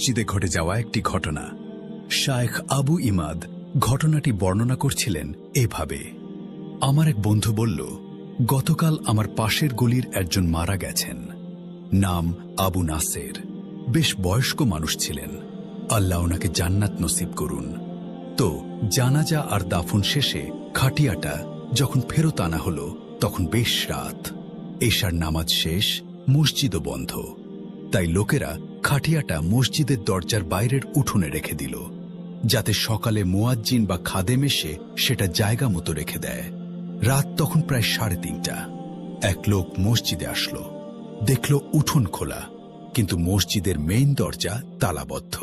মসজিদে ঘটে যাওয়া একটি ঘটনা। শায়েখ আবু ইমাদ ঘটনাটি বর্ণনা করছিলেন এভাবে। আমার এক বন্ধু বলল, গতকাল আমার পাশের গলির একজন মারা গেছেন। নাম আবু নাসের। বেশ বয়স্ক মানুষ ছিলেন। আল্লাহ ওনাকে জান্নাত নসিব করুন। তো জানাজা আর দাফন শেষে খাটিয়াটা যখন ফেরত আনা হলো, তখন বেশ রাত। এশার নামাজ শেষ, মসজিদও বন্ধ। তাই লোকেরা খাটিয়াটা মসজিদের দরজার বাইরের উঠোনে রেখে দিল, যাতে সকালে মোয়াজ্জিন বা খাদেম এসে সেটা জায়গা মতো রেখে দেয়। রাত তখন প্রায় সাড়ে তিনটা। এক লোক মসজিদে আসলো, দেখল উঠোন খোলা, কিন্তু মসজিদের মেইন দরজা তালাবদ্ধ।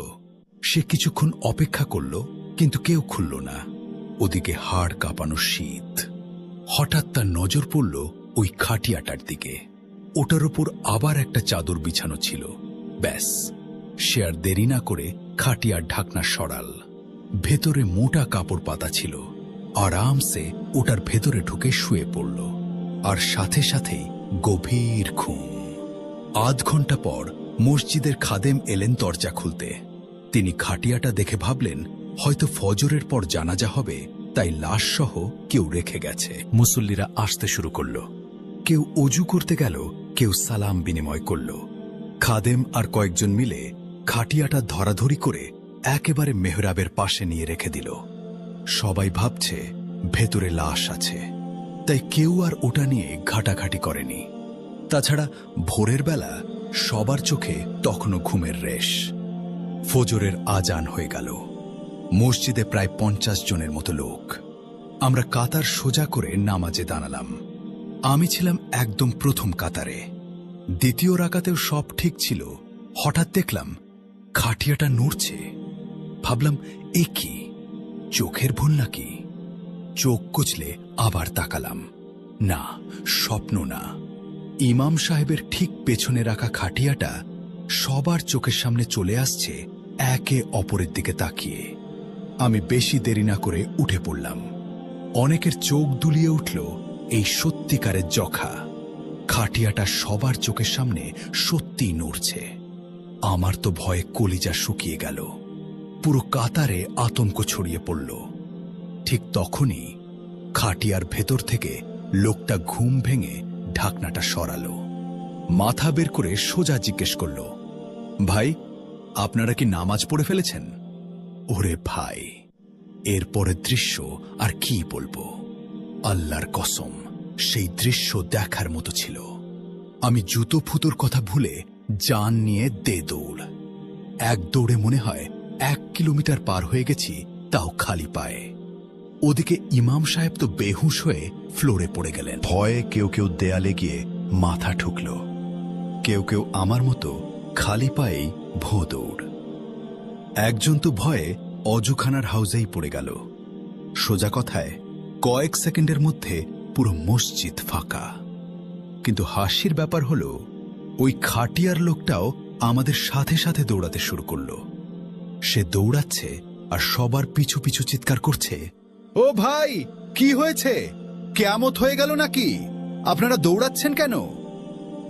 সে কিছুক্ষণ অপেক্ষা করল, কিন্তু কেউ খুলল না। ওদিকে হাড় কাঁপানো শীত। হঠাৎ তার নজর পড়ল ওই খাটিয়াটার দিকে। ওটার ওপর আবার একটা চাদর বিছানো ছিল। ব্যাস, সে আর দেরি না করে খাটিয়ার ঢাকনা সরাল। ভেতরে মোটা কাপড় পাতা ছিল। আরামসে ওটার ভেতরে ঢুকে শুয়ে পড়ল। আর সাথে সাথেই গভীর ঘুম। আধ ঘণ্টা পর মসজিদের খাদেম এলেন দরজা খুলতে। তিনি খাটিয়াটা দেখে ভাবলেন, হয়তো ফজরের পর জানাজা হবে, তাই লাশসহ কেউ রেখে গেছে। মুসল্লিরা আসতে শুরু করল। কেউ অজু করতে গেল, কেউ সালাম বিনিময় করল। খাদেম আর কয়েকজন মিলে খাটিয়াটা ধরাধরি করে একেবারে মেহরাবের পাশে নিয়ে রেখে দিল। সবাই ভাবছে ভেতরে লাশ আছে। তাই কেউ আর ওটা নিয়ে ঘাটাঘাটি করেনি। তাছাড়া ভোরের বেলা সবার চোখে তখনও ঘুমের রেশ। ফজরের আজান হয়ে গেল। মসজিদে প্রায় পঞ্চাশ জনের মতো লোক। আমরা কাতার সোজা করে নামাজে দাঁড়ালাম। আমি ছিলাম একদম প্রথম কাতারে। দ্বিতীয় রাকাতেও সব ঠিক ছিল। হঠাৎ দেখলাম, খাটিয়াটা নড়ছে। ভাবলাম, এ কি? চোখের ভুল নাকি? চোখ কুচলে আবার তাকালাম। না, স্বপ্ন না। ইমাম সাহেবের ঠিক পেছনে রাখা খাটিয়াটা সবার চোখের সামনে চলে আসছে একে অপরের দিকে তাকিয়ে। আমি বেশি দেরি না করে উঠে পড়লাম। অনেকের চোখ দুলিয়ে উঠল এই সত্যিকারের জখা খাটিয়াটা সবার চোখের সামনে সত্যিই নড়ছে। আমার তো ভয়ে কলিজা শুকিয়ে গেল। পুরো কাতারে আতঙ্ক ছড়িয়ে পড়ল। ঠিক তখনই খাটিয়ার ভেতর থেকে লোকটা ঘুম ভেঙে ঢাকনাটা সরালো। মাথা বের করে সোজা জিজ্ঞেস করল, ভাই, আপনারা কি নামাজ পড়ে ফেলেছেন? ওরে ভাই এরপরের দৃশ্য আর কি বলব? আল্লাহর কসম। সেই দৃশ্য দেখার মতো ছিল। আমি জুতো ফুতোর কথা ভুলে জান নিয়ে দে দৌড়। এক দৌড়ে মনে হয় এক কিলোমিটার পার হয়ে গেছি, তাও খালি পায়ে। ওদিকে ইমাম সাহেব তো বেহুশ হয়ে ফ্লোরে পড়ে গেলেন। ভয়ে কেউ কেউ দেয়ালে গিয়ে মাথা ঠুকল। কেউ কেউ আমার মতো খালি পায়েই ভো দৌড়। একজন তো ভয়ে অজুখানার হাউজেই পড়ে গেল। সোজা কথায় কয়েক সেকেন্ডের মধ্যে পুরো মসজিদ ফাঁকা। কিন্তু হাসির ব্যাপার হলো, ওই খাটিয়ার লোকটাও আমাদের সাথে সাথে দৌড়াতে শুরু করল। সে দৌড়াচ্ছে আর সবার পিছু পিছু চিৎকার করছে, ও ভাই, কি হয়েছে? কেয়ামত হয়ে গেল নাকি? আপনারা দৌড়াচ্ছেন কেন?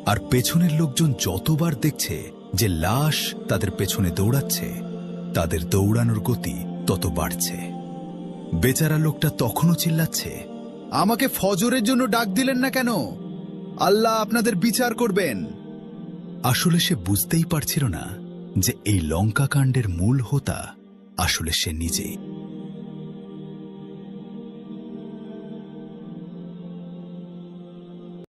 আর পেছনের লোকজন যতবার দেখছে যে লাশ তাদের পেছনে দৌড়াচ্ছে, তাদের দৌড়ানোর গতি তত বাড়ছে। বেচারা লোকটা তখনও চিল্লাচ্ছে আমাকে ফজরের জন্য ডাক দিলেন না কেন? আল্লাহ আপনাদের বিচার করবেন। আসলে সে বুঝতেই পারছিল না যে এই লঙ্কা কাণ্ডের মূল হোতা আসলে সে নিজেই।